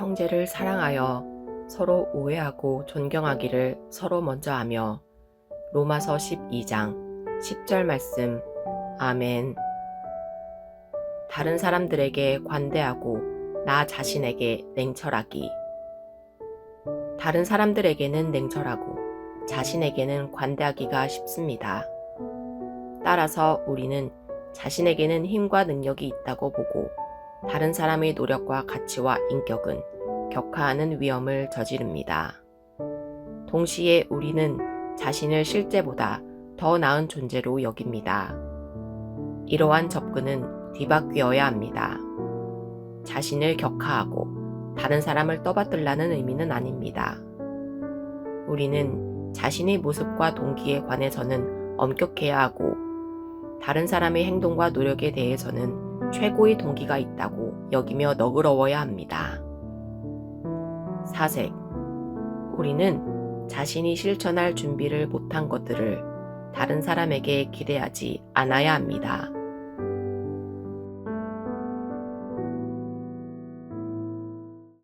형제를 사랑하여 서로 우애하고 존경하기를 서로 먼저 하며 로마서 12장 10절 말씀. 아멘. 다른 사람들에게 관대하고 나 자신에게 냉철하기. 다른 사람들에게는 냉철하고 자신에게는 관대하기가 쉽습니다. 따라서 우리는 자신에게는 힘과 능력이 있다고 보고 다른 사람의 노력과 가치와 인격은 격하하는 위험을 저지릅니다. 동시에 우리는 자신을 실제보다 더 나은 존재로 여깁니다. 이러한 접근은 뒤바뀌어야 합니다. 자신을 격하하고 다른 사람을 떠받들라는 의미는 아닙니다. 우리는 자신의 모습과 동기에 관해서는 엄격해야 하고 다른 사람의 행동과 노력에 대해서는 최고의 동기가 있다고 여기며 너그러워야 합니다. 사색. 우리는 자신이 실천할 준비를 못한 것들을 다른 사람에게 기대하지 않아야 합니다.